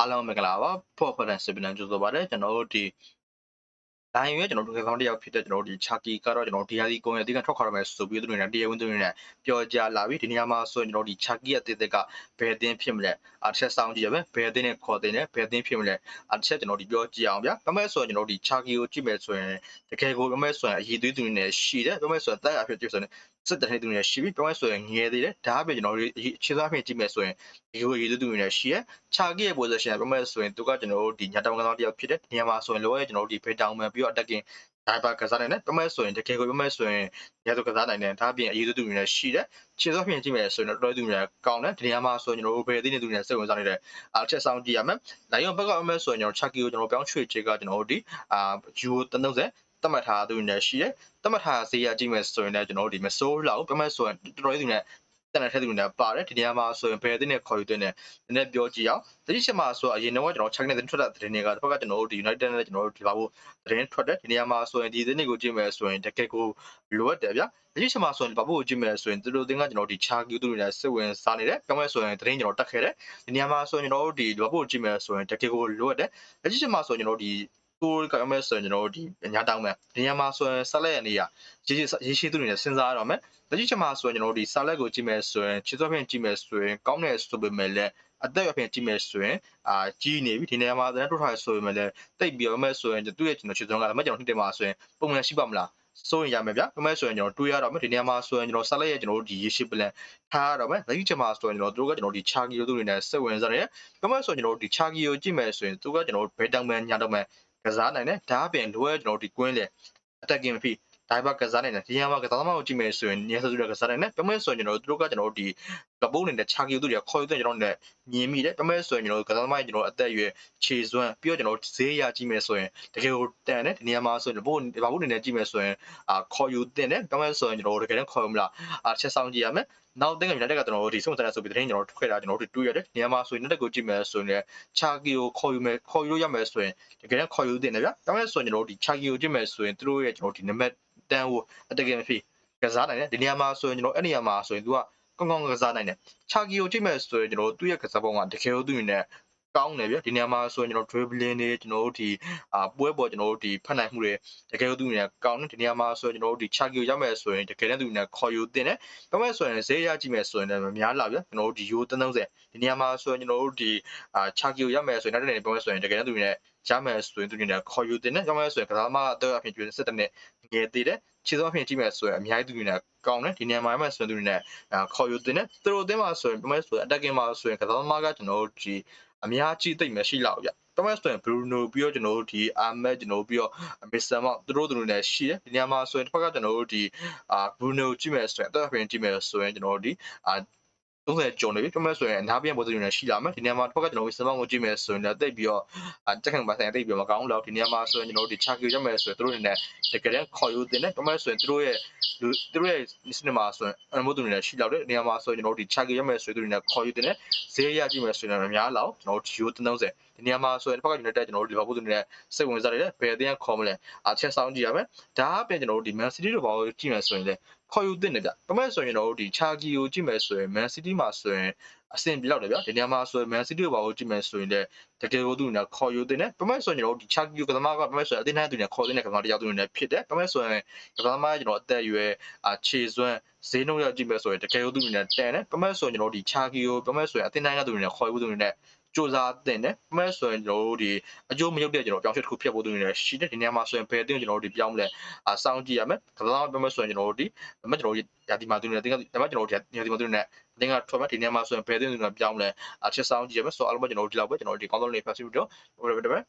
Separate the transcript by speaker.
Speaker 1: အားလုံးမင်္ဂလာပါဖော့ဖဒန်စစ်ပနန်ကျဆိုပါတယ်ကျွန်တော်တို့ဒီ လိုင်းရွေးကျွန်တော်တို့ကကောင်တယောက်ဖြစ်တဲ့ကျွန်တော်တို့ဒီချာကီကတော့ကျွန်တော်ဒီဟာဒီကုန်းရဲ့အဓိကထွက်ခွာရမယ်ဆိုပြီးသူတွေနဲ့တရားဝင်သူတွေနဲ့ပြောကြလာပြီဒီနေရာမှာဆိုရင်ကျွန်တော်ဒီချာကီရဲ့တည်တက်ကဘယ်အသင်းဖြစ်မလဲအချက်ဆောင်ကြည့်ရမယ်ဘယ်အသင်းနဲ့ခေါ်တဲ့နဲ့ဘယ်အသင်းဖြစ်မလဲအချက်ကျွန်တော်ဒီပြောကြည့်အောင်ဗျာပမဲဆိုရင်ကျွန်တော်ဒီချာကီကိုကြည့်မယ်ဆိုရင်တကယ်ကိုပမဲဆိုရင်အရေးသွေးသူတွေနဲ့ရှိတယ်ပမဲဆိုရင်တက်အဖြစ်ကြည့်ဆိုရင်စစ်တဲ့သူတွေနဲ့ရှိပြီပမဲဆိုရင်ငယ်သေးတယ်ဒါအပြင်ကျွန်တော်တို့အခြေစားအဖြစ်ကြည့်မယ်ဆိုရင်ဒီကိုအရေးသွေးသူတွေနဲ့ရှိရချာကီရဲ့ position ပမဲဆိုရင်သူကကျွန်တော်တို့ဒီညတောင်ကောင်တယောက်ဖြစ်တဲ့နေရာမှာဆိုရင်လောရဲ့ကျွန်တော်တို့ဒီဖေးတောင်မှန်ပြီးတော့ attacking ဒါပါကစားနိုင်တယ်ပမဲဆိုရင်တကယ်ကိုပမဲဆိုရင်ရဲဆိုကစားနိုင်တယ်ဒါအပြင်အရေးသွေးသူတွေနဲ့ရှိတယ်ခြေစောပြင်ကြည့်မယ်ဆိုရင်တော့တော်တော်သူတွေကောင်းတယ်ဒီနေရာမှာဆိုရင်ကျွန်တော်တို့ဘယ်အသင်းတွေသူတွေနဲ့စိတ်ဝင်စားနေတယ်အချက်ဆောင်ကြည့်ရမယ်နိုင်ရောဘက်ကပမဲဆိုရင်ကျွန်တော်ချာကီကိုကျွန်တော်ပြောင်းရွှေ့ချေကကျွန်တော်တို့ဒီအာယူ30တတ်မှတ်ထားသူတွေနဲ့ရှိတယ်တတ်မှတ်ထားဈေးရကြည့်မယ်ဆိုရင်လည်းကျွန်တော်တို့ဒီမဆိုးလောက်ပမဲဆိုရင်တော်တော်သူတွေနဲ့ တန်တဲ့ထက်သူတွေပါတယ်ဒီနေရာမှာဆိုရင်ဘယ်အသင်းနဲ့ခေါ်ယူတဲ့နဲ့နည်းနည်းပြောကြည့်အောင်တတိချက်မှာဆိုအရင်တော့ကျွန်တော် check နေတဲ့ထွက်တဲ့သတင်းတွေကတစ်ဖက်ကကျွန်တော်တို့ဒီ United နဲ့ကျွန်တော်တို့ဒီပါဖို့သတင်းထွက်တယ်ဒီနေရာမှာဆိုရင်ဒီသတင်းတွေကိုကြည့်မယ်ဆိုရင်တကယ်ကိုလိုအပ်တယ်ဗျတတိချက်မှာဆိုရင်ဘာဖို့ကိုကြည့်မယ်ဆိုရင်သူတို့တင်ကကျွန်တော်ဒီ chart ကူသူတွေနဲ့စစ်ဝင်စားနေတယ်ပြောင်းမယ်ဆိုရင်သတင်းကျွန်တော်တက်ခဲ့တယ်ဒီနေရာမှာဆိုရင်ကျွန်တော်တို့ဒီဘာဖို့ကိုကြည့်မယ်ဆိုရင်တကယ်ကိုလိုအပ်တယ်တတိချက်မှာဆိုရင်ကျွန်တော်ဒီ ကိုကမ်းမဲ့ဆိုရင်ကျွန်တော်တို့ဒီညာတောင်းမဲ့ဒီညမှာဆိုရင်ဆက်လက်ရနေရရေးရေးရှိသူတွေနဲ့စဉ်းစားရတော့မယ်တတိချက်မှာဆိုရင်ကျွန်တော်တို့ဒီဆက်လက်ကိုကြည့်မယ်ဆိုရင်ချစ်သွေးဖြင့်ကြည့်မယ်ဆိုရင်ကောင်းတယ်ဆိုပေမဲ့လည်းအသက်အပြင်ကြည့်မယ်ဆိုရင်အာကြီးနေပြီဒီနေရာမှာသတန်းထုတ်ထားဆိုပေမဲ့လည်းတိတ်ပြီးတော့မဲ့ဆိုရင်သူ့ရဲ့ကျွန်တော်ချစ်သွေးကလည်းမကြောင်နှစ်တင်မှာဆိုရင်ပုံမှန်ရှိပါမလားစိုးရင်ရမယ်ဗျ။ဒါမဲ့ဆိုရင်ကျွန်တော်တွေးရတော့မယ်ဒီနေရာမှာဆိုရင်ကျွန်တော်ဆက်လက်ရဲ့ကျွန်တော်တို့ဒီရေရှိပလန်ထားရတော့မယ်။လက်ရှိချက်မှာဆိုရင်ကျွန်တော်တို့ကကျွန်တော်ဒီချာဂီယိုတို့တွေနဲ့ဆက်ဝင်စားတယ်။ဒါမဲ့ဆိုရင်ကျွန်တော်တို့ဒီချာဂီယိုကြည့်မယ်ဆိုရင်သူကကျွန်တော်တို့ဘယ်တောင်မှညာတော့မှ ကစားနိုင်တယ်။ဒါအပြင်လိုရကျွန်တော်တို့ဒီကွင်းလေ attacking ဖြစ်ဒါပေမဲ့ကစားနိုင်တယ်ဒီညမှာကစားသမားကိုကြည့်မယ်ဆိုရင်နေဆူရကစားနိုင်တယ်ပြမဲဆိုရင်ကျွန်တော်တို့ကကျွန်တော်တို့ဒီ ကပုံးနေတဲ့ခြာကီတို့တွေခေါ်ယူတဲ့ကျွန်တော်တို့မြင်မိတယ်ပြမဲဆိုရင်ကျွန်တော်တို့ကစားသမားကျွန်တော်အသက်အရွယ်ခြေစွမ်းပြီးတော့ကျွန်တော်ဈေးရကြည့်မယ်ဆိုရင်တကယ်ကိုတန်တယ်ဒီညမှာဆိုရင်ဘို့ဘာဘို့နေနဲ့ကြည့်မယ်ဆိုရင်အာခေါ်ယူတင်တယ်ပြမဲဆိုရင်ကျွန်တော်တို့တကယ်တော့ခေါ်ယူမလားအာချက်ဆောင်ကြည့်ရမယ်နောက်တင်ကယူနိုက်တက်ကကျွန်တော်တို့ဒီစုံစမ်းဆိုပြီးတဲ့ကျွန်တော်တို့ထွက်လာကျွန်တော်တို့တွေးရတယ်နေရာမှာဆိုရင်တက်ကိုကြည့်မယ်ဆိုရင်ချာကီကိုခေါ်ယူမယ်ခေါ်ယူလို့ရမယ်ဆိုရင်တကယ်တော့ခေါ်ယူတင်တယ်ဗျာဒါပေမဲ့ဆိုရင်ကျွန်တော်တို့ဒီချာကီကိုကြည့်မယ်ဆိုရင်သူတို့ရဲ့ကျွန်တော်ဒီနံပါတ်တန်းကိုအတကယ်မဖြစ်ကစားနိုင်တယ်ဒီနေရာမှာဆိုရင်ကျွန်တော်အဲ့နေရာမှာဆိုရင် तू က ကောင်းကောင်းကစားနိုင်တယ်ချာကီကိုကြည့်မယ်ဆိုရင်ကျွန်တော်သူ့ရဲ့ကစားပုံကတကယ်လို့သူ့နေနဲ့ကောင်းတယ်ဗျဒီနေရာမှာဆိုရင်ကျွန်တော် dribbling တွေကျွန်တော်တို့ဒီအာပွဲပေါ်ကျွန်တော်တို့ဒီဖတ်နိုင်မှုတွေတကယ်လို့သူ့နေနဲ့ကောင်းတယ်ဒီနေရာမှာဆိုရင်ကျွန်တော်တို့ဒီ chart ကိုရောက်မယ်ဆိုရင်တကယ်လည်းသူ့နေနဲ့ခေါ်ယူတင်တယ်ဒါပေမဲ့ဆိုရင်ဈေးရကြည့်မယ်ဆိုရင်လည်းမများလာဗျကျွန်တော်တို့ဒီ euro 30ဒီနေရာမှာဆိုရင်ကျွန်တော်တို့ဒီအာ chart ကိုရောက်မယ်ဆိုရင်နောက်တစ်နေ့ပြောမယ်ဆိုရင်တကယ်လည်းသူ့နေနဲ့ရမယ်ဆိုရင်သူ့နေနဲ့ခေါ်ယူတင်တယ်ရောက်မယ်ဆိုရင်ကစားမတော့အဖြစ်ကျွေးစစ်တဲ့နဲ့ငယ်သေးတယ် ခြေစောအဖြစ်ကြည့်မယ်ဆိုရင်အများကြီးသူတွေနဲ့ကောင်းတယ်ဒီနေရာမှာမှဆိုရင်သူတွေနဲ့ခေါ်ယူတင်တယ်သူတို့အသင်းမှာဆိုရင်ပြမဲဆိုရင် attacking မှာဆိုရင်ကစားသမားကကျွန်တော်တို့ဒီအများကြီးသိမ့်မရှိလောက်ဗျပြမဲဆိုရင် Bruno ပြီးတော့ကျွန်တော်တို့ဒီ Ahmed ကျွန်တော်တို့ပြီးတော့ Mr. Mount သူတို့တို့နဲ့ရှိတယ်ဒီနေရာမှာဆိုရင်တစ်ဖက်ကကျွန်တော်တို့ဒီအာ Bruno ကြည့်မယ်ဆိုရင်အသက်အပြင်ကြည့်မယ်ဆိုရင်ကျွန်တော်တို့ဒီအာ 30ကျော်နေပြီပြမဲဆိုရင်အနားပြန်ပေါ်သူတွေနဲ့ရှိလာမယ်ဒီနေရာမှာတစ်ဖက်ကကျွန်တော်တို့စမောင်းကိုကြည့်မယ်ဆိုရင်လည်းတိတ်ပြီးတော့တက်ခံပါဆိုင်တိတ်ပြီးတော့မကောင်းတော့ဒီနေရာမှာဆိုရင်ကျွန်တော်တို့ဒီ Chucky ရမယ်ဆိုရင်သူတို့တွေနဲ့တကယ်တမ်းခေါ်ယူတင်တယ်ပြမဲဆိုရင်သူတို့ရဲ့သူတို့ရဲ့စနစ်မှာဆိုရင်အမို့သူတွေနဲ့ရှိလောက်တယ်နေရာမှာဆိုရင်ကျွန်တော်တို့ဒီ Chucky ရမယ်ဆိုရင်သူတွေနဲ့ခေါ်ယူတင်တယ်ဈေးရကြည့်မယ်ဆိုရင်လည်းများလောက်ကျွန်တော်တို့ Gio 30ဒီနေရာမှာဆိုရင်တစ်ဖက်က United ကျွန်တော်တို့ Liverpool သူတွေနဲ့စိတ်ဝင်စားတယ်ဘယ်အသင်းခေါ်မလဲအချက်ဆောင်ကြည့်ရမယ်ဒါအပြင်ကျွန်တော်တို့ဒီ Man City တို့ဘာလို့ကြည့်မယ်ဆိုရင်လည်း ခေါ်ယူတင်တယ်ဗျပြမဲဆိုရင်ကျွန်တော်တို့ဒီ Chucky ကိုကြည့်မယ်ဆိုရင် Man City မှာဆိုရင်အဆင်ပြေလောက်တယ်ဗျာဒီနေရာမှာဆိုရင် Man City ကိုဘာလို့ကြည့်မယ်ဆိုရင်လည်းတကယ်ကိုသူ့နဲ့ခေါ်ယူတင်တယ်ပမဲဆိုရင်ကျွန်တော်တို့ဒီ Chucky ကသမားကပမဲဆိုရင်အတင်းတိုင်းသူနဲ့ခေါ်တင်တဲ့ကသမားတရားသူနဲ့ဖြစ်တယ်ပမဲဆိုရင်ကသမားကျွန်တော်အသက်အရွယ်အခြေစွမ်းဈေးနှုန်းရောက်ကြည့်မယ်ဆိုရင်တကယ်ကိုသူ့နဲ့တန်တယ်ပမဲဆိုရင်ကျွန်တော်တို့ဒီ Chucky ကိုပမဲဆိုရင်အတင်းတိုင်းကသူနဲ့ခေါ်ယူသူနဲ့ စူးစမ်းတင်တယ်ပမဲဆိုရင်ကျွန်တော်တို့ဒီအကျိုးမရုပ်တဲ့ကျွန်တော်ပြောင်းရွှေ့တစ်ခုဖြစ်ဖို့သူနေရှိတယ်ဒီနေရာမှာဆိုရင်ဘယ်အတင်းကျွန်တော်တို့ဒီပြောင်းမလဲအစောင့်ကြည့်ရမယ်ကစားပမဲဆိုရင်ကျွန်တော်တို့ဒီဒါမှကျွန်တော်တို့ရာဒီမာသူနေတင်ကဒါမှကျွန်တော်တို့ရာဒီမာသူနေတင်ကထွက်မယ်ဒီနေရာမှာဆိုရင်ဘယ်အတင်းကျွန်တော်ပြောင်းမလဲအချက်စောင့်ကြည့်ရမယ်ဆိုတော့အားလုံးပဲကျွန်တော်တို့ဒီလောက်ပဲကျွန်တော်တို့ဒီကောင်းဆုံးလေးဖတ်စီပြီးတော့ဟိုဘယ်ဘယ်